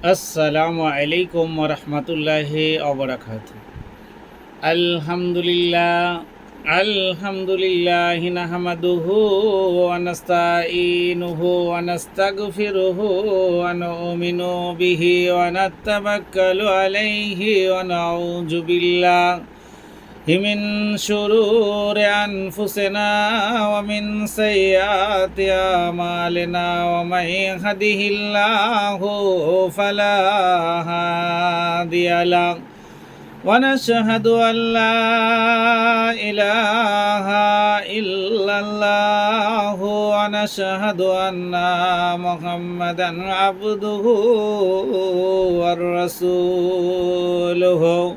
আসসালামু আলাইকুম রহমতুল্লাহ অবরাকাত আলহামদুলিল্লাহ আলহামদুলিল্লাহ নাহমাদুহু ওয়ানাস্তাইনুহু ওয়ানাস্তাগফিরুহু ওয়া নুমিনু বিহি ওয়া নাতাওয়াক্কালু আলাইহি ওয়া নাউযু বিল্লাহি। من شرور أنفسنا ومن سيئات أعمالنا ومن يهده الله فلا هادي له ونشهد أن لا إله إلا الله ونشهد أن محمدا عبده ورسوله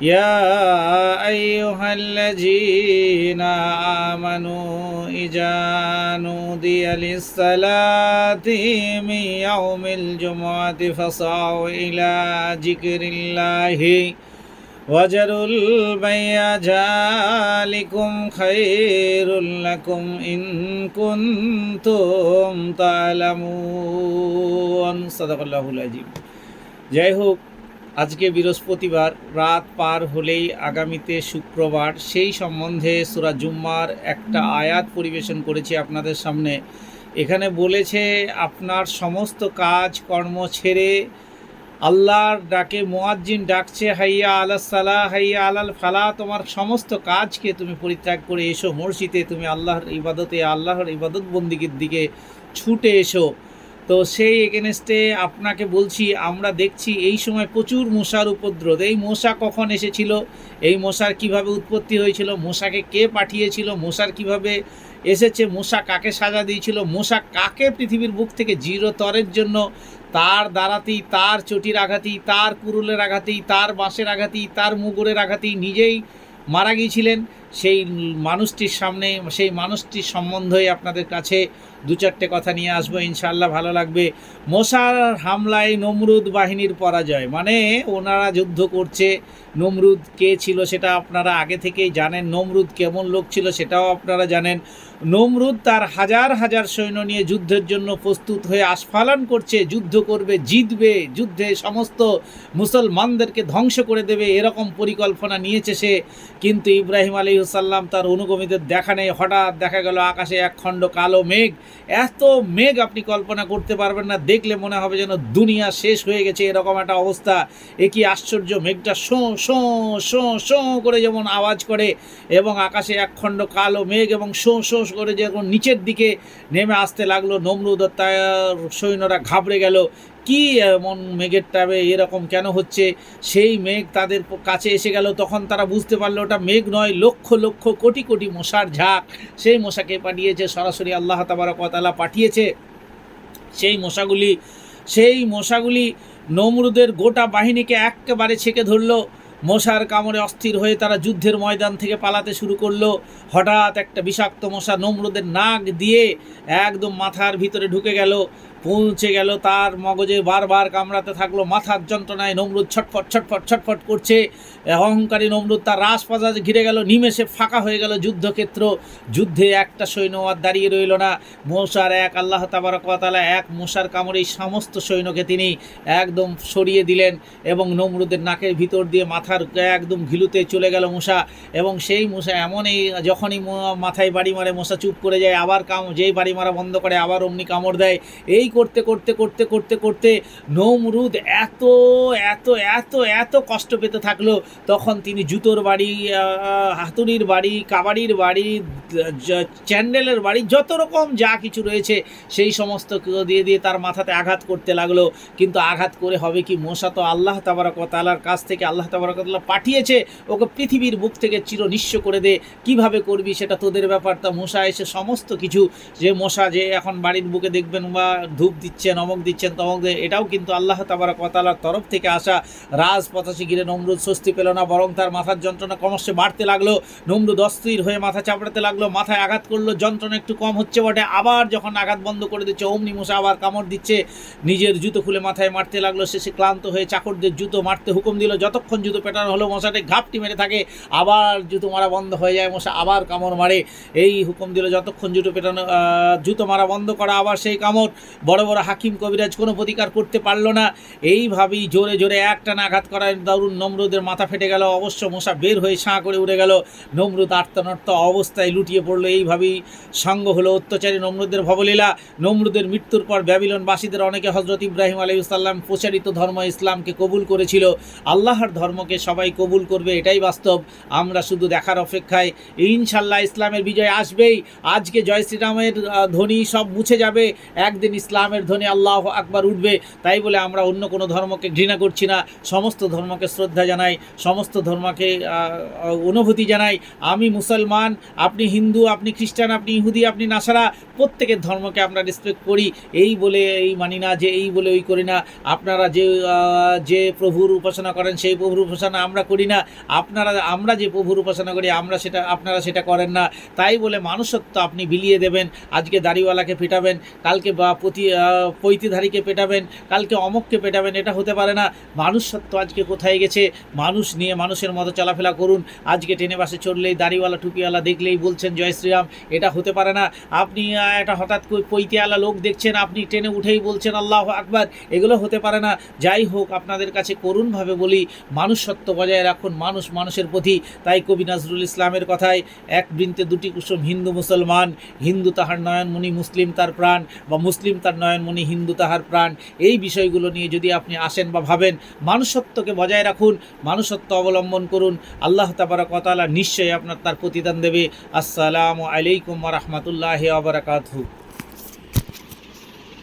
يا أيها الذين آمنوا إذا نودي للصلاة من يوم الجمعة فصعوا إلى ذكر الله وجروا البيع ذلكم خير لكم إن كنتم تعلمون صدق الله العظيم যাই হোক আজকে বৃহস্পতিবার রাত পার হলেই আগামীতে শুক্রবার। সেই সম্বন্ধে সুরা জুম্মার একটা আয়াত পরিবেশন করেছি আপনাদের সামনে। এখানে বলেছে, আপনার সমস্ত কাজ, কর্ম ছেড়ে আল্লাহর ডাকে মোয়াজ্জিন ডাকছে, হাইয়া আলাহ সালাহ, হাইয়া আলাল ফালা তোমার সমস্ত কাজকে তুমি পরিত্যাগ করে এসো। মসজিদে তুমি আল্লাহর ইবাদতে, আল্লাহর ইবাদত বন্দিগির দিকে ছুটে এসো। তো সেই এগেনস্টে আপনাকে বলছি, আমরা দেখছি এই সময় প্রচুর মশার উপদ্রব। এই মশা কখন এসেছিল? এই মশার কীভাবে উৎপত্তি হয়েছিল? মশাকে কে পাঠিয়েছিল? মশার কীভাবে এসেছে? মশা কাকে সাজা দিয়েছিল? মশা কাকে পৃথিবীর বুক থেকে জিরোতরের জন্য? তার দ্বারাতেই, তার চটির আঘাতেই, তার কুরুলের আঘাতেই, তার বাঁশের আঘাতেই, তার মুগুরের আঘাতেই নিজেই মারা গিয়েছিলেন। সেই মানুষটির সামনে, সেই মানুষটির সম্বন্ধে আপনাদের কাছে দু চারটে কথা নিয়ে আসব ইনশাল্লাহ ভালো লাগবে। মশার হামলায় নমরুদ বাহিনীর পরাজয় মানে ওনারা যুদ্ধ করছে, নমরুদ কে ছিল সেটা আপনারা আগে থেকেই জানেন, নমরুদ কেমন লোক ছিল সেটাও আপনারা জানেন। নমরুদ তার হাজার হাজার সৈন্য নিয়ে যুদ্ধের জন্য প্রস্তুত হয়ে আস্ফালন করছে, যুদ্ধ করবে, জিতবে, যুদ্ধে সমস্ত মুসলমানদেরকে ধ্বংস করে দেবে, এরকম পরিকল্পনা নিয়েছে সে। কিন্তু ইব্রাহিম আলী সাল্লাম তার অনুগমীদের দেখা নেই। হঠাৎ দেখা গেল আকাশে এক খণ্ড কালো মেঘ। এত মেঘ আপনি কল্পনা করতে পারবেন না। দেখলে মনে হবে যেন দুনিয়া শেষ হয়ে গেছে। এরকম একটা অবস্থা। এ কি আশ্চর্য! মেঘটা শোঁ শোঁ শোঁ শোঁ করে যেমন আওয়াজ করে এবং আকাশে এক খণ্ড কালো মেঘ এবং শোঁ শোঁ করে যখন নিচের দিকে নেমে আসতে লাগল। নমরুদ তার সৈন্যরা ঘাবড়ে গেল। কি এমন মেঘের টাবে এরকম কেন হচ্ছে? সেই মেঘ তাদের কাছে এসে গেল, তখন তারা বুঝতে পারল ওটা মেঘ নয়, লক্ষ লক্ষ, কোটি কোটি মশার ঝাঁক। সেই মশাকে পাঠিয়েছে, সরাসরি আল্লাহ তাবারকতালা পাঠিয়েছে। সেই মশাগুলি সেই মশাগুলি নমরুদের গোটা বাহিনীকে একেবারে ছেঁকে ধরলো। মশার কামড়ে অস্থির হয়ে তারা যুদ্ধের ময়দান থেকে পালাতে শুরু করল। হঠাৎ একটা বিষাক্ত মশা নমরুদের নাক দিয়ে একদম মাথার ভিতরে ঢুকে গেল। পৌঁছে গেল তার মগজে, বারবার কামড়াতে থাকল, মাথার যন্ত্রণায় নমরুদ ছটফট ছটফট ছটফট করছে। অহংকারী নমরুদ তার রাজপাজা ঘিরে গেল, নিমেষে ফাঁকা হয়ে গেল যুদ্ধক্ষেত্র। যুদ্ধে একটা সৈন্য আর দাঁড়িয়ে রইল না। মশার এক, আল্লাহ তাবারকালা এক মশার কামড়ে সমস্ত সৈন্যকে তিনি একদম সরিয়ে দিলেন এবং নমরুদের নাকের ভিতর দিয়ে মাথার একদম ঘিলুতে চলে গেল মশা এবং সেই মশা এমনই, যখনই মাথায় বাড়ি মারে মশা চুপ করে যায়, আবার কাম, যেই বাড়ি মারা বন্ধ করে, আবার অমনি কামড় দেয়। এই করতে করতে করতে করতে করতে নমরুদ এত এত এত এত কষ্ট পেতে থাকল। তখন তিনি জুতোর বাড়ি হাতুড়ির বাড়ি, কাবাডির বাড়ি চ্যান্ডেলের বাড়ি, যত রকম যা কিছু রয়েছে, সেই সমস্ত দিয়ে দিয়ে তার মাথাতে আঘাত করতে লাগল। কিন্তু আঘাত করে হবে কি? মশা তো আল্লাহ তাবারকতালার কাছ থেকে আল্লাহ তাবারকতাল্লাহ পাঠিয়েছে। ওকে পৃথিবীর বুক থেকে চির নিঃস্ব করে দে। কীভাবে করবি সেটা তোদের ব্যাপার। তা মশা এসে সমস্ত কিছু, যে মশা যে এখন বাড়ির বুকে দেখবেন বা ধূপ দিচ্ছেন অমক দিচ্ছেন তমক এটাও কিন্তু আল্লাহ তাবারা কতালার তরফ থেকে আসা রাজ পতাশি ঘিরে নমরুদ স্বস্তি পেল না, বরং তার মাথার যন্ত্রণা ক্রমশ বাড়তে লাগল, নমরুদ অস্থির হয়ে মাথা চাপড়াতে লাগল, মাথায় আঘাত করল, যন্ত্রণা একটু কম হচ্ছে বটে, আবার যখন আঘাত বন্ধ করে দিচ্ছে, অমনি মশা আবার কামড় দিচ্ছে, নিজের জুতো খুলে মাথায় মারতে লাগল, শেষে ক্লান্ত হয়ে চাকরদের জুতো মারতে হুকুম দিল, যতক্ষণ জুতো পেটানো হলো মশাটি ঘাপটি মেরে থাকে, আবার জুতো মারা বন্ধ হয়ে যায় মশা আবার কামড় মারে, এই হুকুম দিল, যতক্ষণ জুতো পেটানো জুতো মারা বন্ধ করা, আবার সেই কামড় বড় বড় হাকিম কবিরাজ কোনো প্রতিকার করতে পারল না। এইভাবেই জোরে জোরে একটানা আঘাত করার দারুণ নমরুদের মাথা ফেটে গেল। অবশ্য মশা বের হয়ে সাঁ করে উড়ে গেল। নমরুদ আর্তনার্ত অবস্থায় লুটিয়ে পড়ল। এইভাবেই সঙ্গ হলো অত্যাচারী নমরুদের ভবলীলা। নমরুদের মৃত্যুর পর ব্যাবিলনবাসীদের অনেকে হজরত ইব্রাহিম আলাইসাল্লাম প্রচারিত ধর্ম ইসলামকে কবুল করেছিল। আল্লাহর ধর্মকে সবাই কবুল করবে, এটাই বাস্তব। আমরা শুধু দেখার অপেক্ষায়। ইনশাল্লাহ ইসলামের বিজয় আসবেই। আজকে জয় শ্রীরামের ধ্বনি সব মুছে যাবে। একদিন ইসলামের ধ্বনি আল্লাহ আকবার উঠবে, তাই বলে আমরা অন্য কোনো ধর্মকে ঘৃণা করছি না। সমস্ত ধর্মকে শ্রদ্ধা জানাই, সমস্ত ধর্মকে অনুভূতি জানাই। আমি মুসলমান, আপনি হিন্দু, আপনি খ্রিস্টান, আপনি ইহুদি, আপনি নাসারা, প্রত্যেকের ধর্মকে আমরা রেসপেক্ট করি। এই বলে এই মানি না যে এই বলে ওই করি না। আপনারা যে যে প্রভুর উপাসনা করেন, সেই প্রভুর উপাসনা আমরা করি না। আপনারা, আমরা যে প্রভুর উপাসনা করি, আমরা সেটা, আপনারা সেটা করেন না। তাই বলে মানুষত্ব আপনি বিলিয়ে দেবেন, আজকে দাড়িওয়ালাকে পেটাবেন, কালকে বা প্রতি পৈতিধারীকে পেটাবেন, কালকে অমককে পেটাবেন, এটা হতে পারে না। মানুষত্ব আজকে কোথায় গেছে? মানুষ নিয়ে মানুষের মতো চলাফেরা করুন। আজকে ট্রেনে বাসে চড়লেই দাড়িওয়ালা, টুপিওয়ালা দেখলেই বলছেন, জয় শ্রীরাম। এটা হতে পারে না। আপনি এটা হঠাৎ করে পৈতিওয়ালা লোক দেখছেন, আপনি ট্রেনে উঠেই বলছেন, আল্লাহ আকবার। এগুলো হতে পারে না। যাই হোক, আপনাদের কাছে করুণভাবে বলি, মানুষত্ব বজায় রাখুন। মানুষ মানুষের প্রতি। তাই কবি নজরুল ইসলামের কথায়, এক বৃন্তে দুটি কুসুম, হিন্দু মুসলমান। হিন্দু তাহার নয়নমণি, মুসলিম তার প্রাণ। বা মুসলিম তার নয়নমণি হিন্দু তাহার প্রাণ। এই বিষয়গুলো নিয়ে যদি আপনি আসেন বা ভাবেন, মানুষত্বকে বজায় রাখুন, মানুষত্ব অবলম্বন করুন, আল্লাহ তাবারকতালা নিশ্চয়ই আপনার তার প্রতিদান দেবে। আসসালামু আলাইকুম রহমতুল্লাহ আবরাকাতহু